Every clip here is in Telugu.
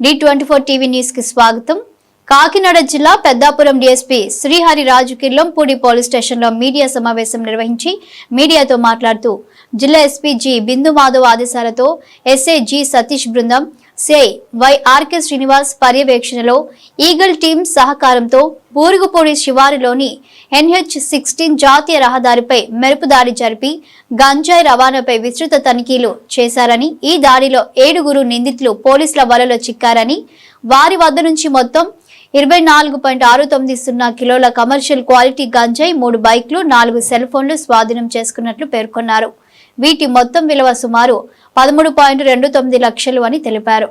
డి ట్వంటీ ఫోర్ టీవీ న్యూస్కి స్వాగతం. కాకినాడ జిల్లా పెద్దాపురం డీఎస్పీ శ్రీహరి రాజు కిర్లంపూడి పోలీస్ స్టేషన్లో మీడియా సమావేశం నిర్వహించి మీడియాతో మాట్లాడుతూ జిల్లా ఎస్పీ జి బిందు మాధవ్ ఆదేశాలతో ఎస్ఏ జి సతీష్ బృందం సిఐ వైఆర్కే శ్రీనివాస్ పర్యవేక్షణలో ఈగల్ టీం సహకారంతో బూరుగుపూడి శివారులోని ఎన్హెచ్ సిక్స్టీన్ జాతీయ రహదారిపై మెరుపు దాడి జరిపి గంజాయి రవాణాపై విస్తృత తనిఖీలు చేశారని ఈ దాడిలో ఏడుగురు నిందితులు పోలీసుల వలలో చిక్కారని వారి వద్ద నుంచి మొత్తం ఇరవై నాలుగు పాయింట్ ఆరు తొమ్మిది సున్నా కిలోల కమర్షియల్ క్వాలిటీ గంజాయి మూడు బైక్లు నాలుగు సెల్ ఫోన్లు స్వాధీనం చేసుకున్నట్లు పేర్కొన్నారు. వీటి మొత్తం విలువ సుమారు పదమూడు పాయింట్ రెండు తొమ్మిది లక్షలు అని తెలిపారు.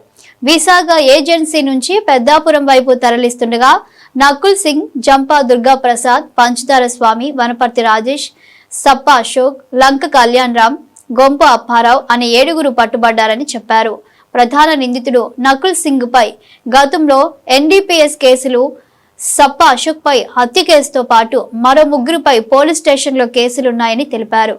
విశాఖ ఏజెన్సీ నుంచి పెద్దాపురం వైపు తరలిస్తుండగా నకుల్ సింగ్ జంపా దుర్గా ప్రసాద్ పంచదార స్వామి వనపర్తి రాజేష్ సప్ప అశోక్ లంక కళ్యాణ్ రామ్ గొంప అప్పారావు అనే ఏడుగురు పట్టుబడ్డారని చెప్పారు. ప్రధాన నిందితుడు నకుల్ సింగ్ పై గతంలో ఎన్డీపీఎస్ కేసులు సప్ప అశోక్ పై హత్య కేసుతో పాటు మరో ముగ్గురుపై పోలీస్ స్టేషన్లో కేసులున్నాయని తెలిపారు.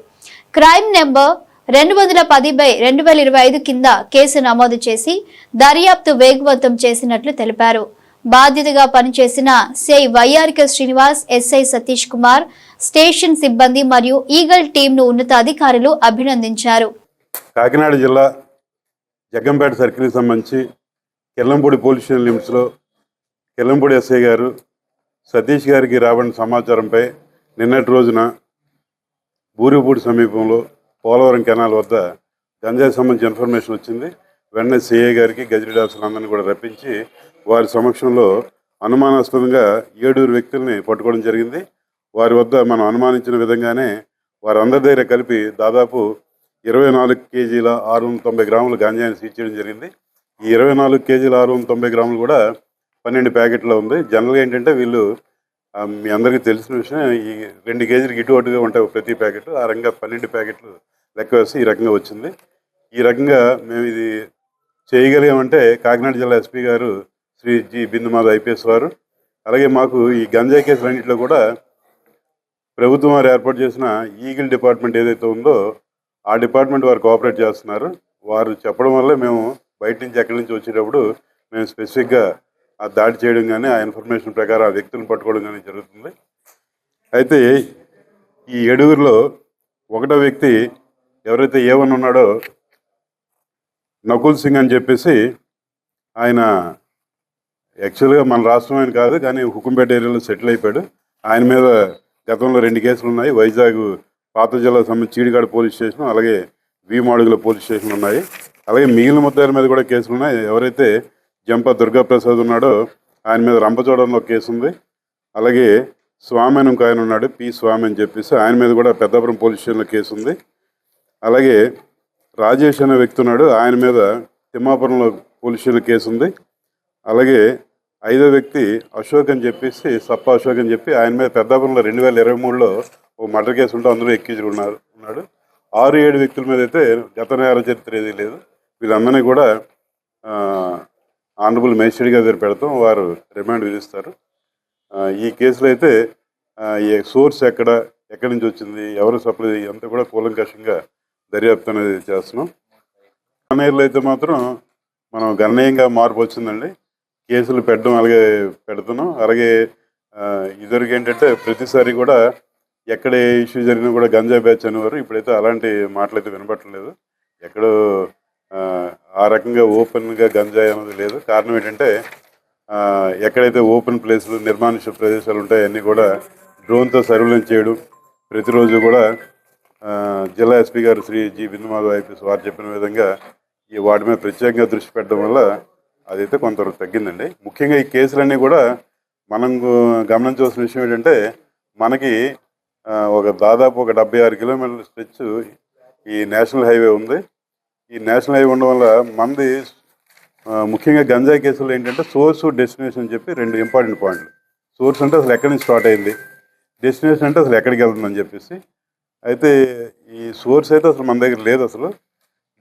క్రైమ్ నెంబర్ రెండు వందల పది బై రెండు వేల ఇరవై ఐదు కింద కేసు నమోదు చేసి దర్యాప్తు వేగవంతం చేసినట్లు తెలిపారు. బాధ్యతగా పనిచేసిన CI YRK Srinivas SI Satish Kumar station సిబ్బంది మరియు ఈగల్ టీంను ఉన్నతాధికారులు అభినందించారు. కాకినాడ జిల్లా జగ్గంపేట సర్కిల్కి సంబంధించి కెల్లంపూడి పోలీస్ స్టేషన్ లిమిట్స్లో కెల్లంపూడి ఎస్ఐ గారు సతీష్ గారికి రాబడిన సమాచారంపై నిన్నటి రోజున బూరిపూడి సమీపంలో పోలవరం కెనాల్ వద్ద గంజాయి సంబంధించి ఇన్ఫర్మేషన్ వచ్చింది. వెంటనే సిఐ గారికి గజరీ అందరినీ కూడా రప్పించి వారి సమక్షంలో అనుమానాస్పదంగా ఏడుగురు వ్యక్తుల్ని పట్టుకోవడం జరిగింది. వారి వద్ద మనం అనుమానించిన విధంగానే వారందరి దగ్గర కలిపి దాదాపు ఇరవై నాలుగు కేజీల ఆరు వందల తొంభై గ్రాములు గాంజాయిని సీజ్ చేయడం జరిగింది. ఈ ఇరవై నాలుగు కేజీల ఆరు వందల తొంభై గ్రాములు కూడా పన్నెండు ప్యాకెట్లో ఉంది. జనరల్గా ఏంటంటే వీళ్ళు మీ అందరికీ తెలిసిన విషయం ఈ రెండు కేజీలకు ఇటు అటుగా ఉంటాయి ప్రతి ప్యాకెట్ ఆ రకంగా పన్నెండు ప్యాకెట్లు లెక్క వేసి ఈ రకంగా వచ్చింది. ఈ రకంగా మేము ఇది చేయగలిగామంటే కాకినాడ జిల్లా ఎస్పీ గారు శ్రీ జి. బిందుమాధ ఐపీఎస్ వారు అలాగే మాకు ఈ గంజాయి కేసులన్నింటిలో కూడా ప్రభుత్వం వారు ఏర్పాటు చేసిన ఈగిల్ డిపార్ట్మెంట్ ఏదైతే ఉందో ఆ డిపార్ట్మెంట్ వారు కోఆపరేట్ చేస్తున్నారు. వారు చెప్పడం వల్లే మేము బయట నుంచి ఎక్కడి నుంచి వచ్చేటప్పుడు మేము స్పెసిఫిక్గా ఆ దాడి చేయడం కానీ ఆ ఇన్ఫర్మేషన్ ప్రకారం ఆ వ్యక్తులను పట్టుకోవడం కానీ జరుగుతుంది. అయితే ఈ ఏడుగురిలో ఒకటో వ్యక్తి ఎవరైతే ఏమని ఉన్నాడో నకుల్ సింగ్ అని చెప్పేసి ఆయన యాక్చువల్గా మన రాష్ట్రం ఆయన కాదు కానీ హుకుంపేట ఏరియాలో సెటిల్ అయిపోయాడు. ఆయన మీద గతంలో రెండు కేసులు ఉన్నాయి. వైజాగ్ పాత జిల్లా సంబంధించి చీడిగాడ పోలీస్ స్టేషన్ అలాగే వీమాడుగుల పోలీస్ స్టేషన్ ఉన్నాయి. అలాగే మిగిలిన ముద్దాయిల మీద కూడా కేసులు ఉన్నాయి. ఎవరైతే జంప దుర్గాప్రసాద్ ఉన్నాడు. ఆయన మీద రంపచోడంలో కేసు ఉంది అలాగే స్వామి అని ఆయన ఉన్నాడు పి స్వామి అని చెప్పేసి ఆయన మీద కూడా పెద్దాపురం పోలీస్ స్టేషన్లో కేసు ఉంది అలాగే రాజేష్ అనే వ్యక్తి ఉన్నాడు ఆయన మీద తిమ్మాపురంలో పోలీస్ స్టేషన్లో కేసు ఉంది అలాగే ఐదో వ్యక్తి అశోక్ అని చెప్పేసి సప్ప అశోక్ అని చెప్పి ఆయన మీద పెద్దాపురంలో రెండు వేల ఇరవై మూడులో ఓ మర్డర్ కేసు ఉంటే అందులో ఎక్కించుడు ఉన్నారు ఉన్నాడు. ఆరు ఏడు వ్యక్తుల మీద అయితే గత నేర చరిత్ర ఏదీ లేదు. వీళ్ళందరినీ కూడా ఆనరబుల్ మేజిస్ట్రేట్ గారి దగ్గర పెడతాం వారు రిమాండ్ విధిస్తారు. ఈ కేసులో అయితే ఈ సోర్స్ ఎక్కడ ఎక్కడి నుంచి వచ్చింది ఎవరు సప్లై అంతా కూడా కూలంకషంగా దర్యాప్తు అనేది చేస్తున్నాం. గణనీయులు అయితే మాత్రం మనం గణనీయంగా మార్పు వచ్చిందండి. కేసులు పెట్టడం అలాగే పెడుతున్నాం. అలాగే ఆ, ఇదివరకు ఏంటంటే ప్రతిసారి కూడా ఎక్కడ ఏ ఇష్యూ జరిగినా కూడా గంజా బ్యాచ్ అనేవారు. ఇప్పుడైతే అలాంటి మాటలు అయితే వినపట్టలేదు ఎక్కడో ఆ, రకంగా ఓపెన్గా గంజాయి అనేది లేదు. కారణం ఏంటంటే ఎక్కడైతే ఓపెన్ ప్లేసులు నిర్మానుష ప్రదేశాలు ఉంటాయో అన్నీ కూడా డ్రోన్తో సర్వేలెన్స్ చేయడం ప్రతిరోజు కూడా జిల్లా ఎస్పీ గారు శ్రీ జి. బిందుమాధవ్ ఐపీఎస్ వారు చెప్పిన విధంగా ఈ వాటి మీద ప్రత్యేకంగా దృష్టి పెట్టడం వల్ల అదైతే కొంతవరకు తగ్గిందండి. ముఖ్యంగా ఈ కేసులన్నీ కూడా మనం గమనించవలసిన విషయం ఏంటంటే మనకి ఒక దాదాపు ఒక డెబ్బై ఆరు కిలోమీటర్ల స్ట్రెచ్ ఈ నేషనల్ హైవే ఉంది. ఈ నేషనల్ హైవే ఉండడం వల్ల మంది ముఖ్యంగా గంజాయి కేసులు ఏంటంటే సోర్స్ డెస్టినేషన్ అని చెప్పి రెండు ఇంపార్టెంట్ పాయింట్లు. సోర్స్ అంటే అసలు ఎక్కడి నుంచి స్టార్ట్ అయింది? డెస్టినేషన్ అంటే అసలు ఎక్కడికి వెళ్తుందని చెప్పేసి. అయితే ఈ సోర్స్ అయితే అసలు మన దగ్గర లేదు అసలు.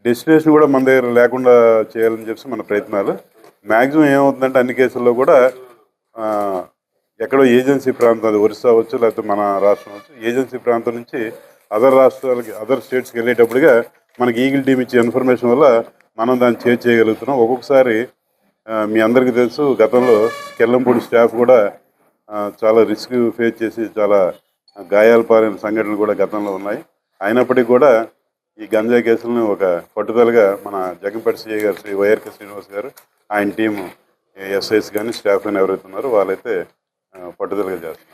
డెస్టినేషన్ కూడా మన దగ్గర లేకుండా చేయాలని చెప్పేసి మన ప్రయత్నాలు. మ్యాక్సిమం ఏమవుతుందంటే అన్ని కేసుల్లో కూడా ఎక్కడో ఏజెన్సీ ప్రాంతం అది ఒరిస్సా అవచ్చు లేకపోతే మన రాష్ట్రం వచ్చు ఏజెన్సీ ప్రాంతం నుంచి అదర్ రాష్ట్రాలకి అదర్ స్టేట్స్కి వెళ్ళేటప్పుడుగా మనకి ఈగిల్ టీం ఇచ్చే ఇన్ఫర్మేషన్ వల్ల మనం దాన్ని చేజ్ చేయగలుగుతున్నాం. ఒక్కొక్కసారి మీ అందరికీ తెలుసు గతంలో కెల్లంపూడి స్టాఫ్ కూడా చాలా రిస్క్ ఫేస్ చేసి చాలా గాయాలు పారిన సంఘటనలు కూడా గతంలో ఉన్నాయి. అయినప్పటికీ కూడా ఈ గంజా కేసులను ఒక పట్టుదలగా మన జగన్పేట సిఐ గారు శ్రీ వైఆర్కే శ్రీనివాస్ గారు ఆయన టీము ఎస్ఐస్ కానీ స్టాఫ్ కానీ ఎవరైతే ఉన్నారో వాళ్ళైతే పట్టుదలగా చేస్తున్నారు.